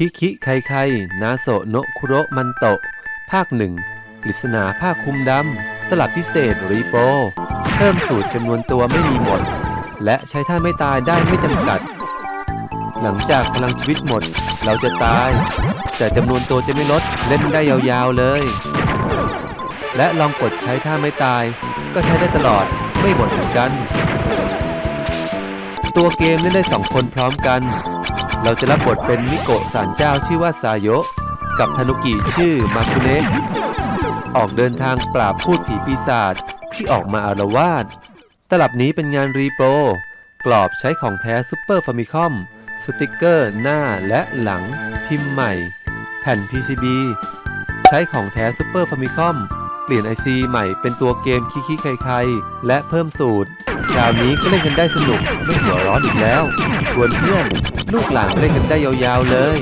คิคิไคไคนาโซโนคุโรมันโตะ ภาคหนึ่งปริศนาผ้าคลุมดำ ตลับพิเศษรีโป เพิ่มสูตรจำนวนตัวไม่มีหมด และใช้ท่าไม่ตายได้ไม่จำกัด หลังจากพลังชีวิตหมด เราจะตาย แต่จำนวนตัวจะไม่ลดเล่นได้ยาวๆเลย และลองกดใช้ท่าไม่ตาย ก็ใช้ได้ตลอดไม่บ่นเหมือนกัน ตัวเกมเล่นได้สองคนพร้อมกัน เราจะรับบทเป็นมิโกะสารเจ้าชื่อว่าซาโยะกับทานุกิชื่อมาคุเนะออกเดินทางปราบพูดผีปีศาจที่ออกมาอารวาสตลับนี้เป็นงานรีโปรกรอบใช้ของแท้ซุปเปอร์ฟามิคอมสติกเกอร์หน้าและหลัง พิมพ์ใหม่ แผ่น PCB ใช้ของแท้ซุปเปอร์ฟามิคอมเปลี่ยน IC ใหม่เป็นตัวเกมคิคิไคไคและเพิ่มสูตร คราวนี้ก็เล่นกันได้สนุกไม่หัวร้อนอีกแล้ว ชวนเพื่อน ลูกหลานเล่นกันได้ยาวๆเลย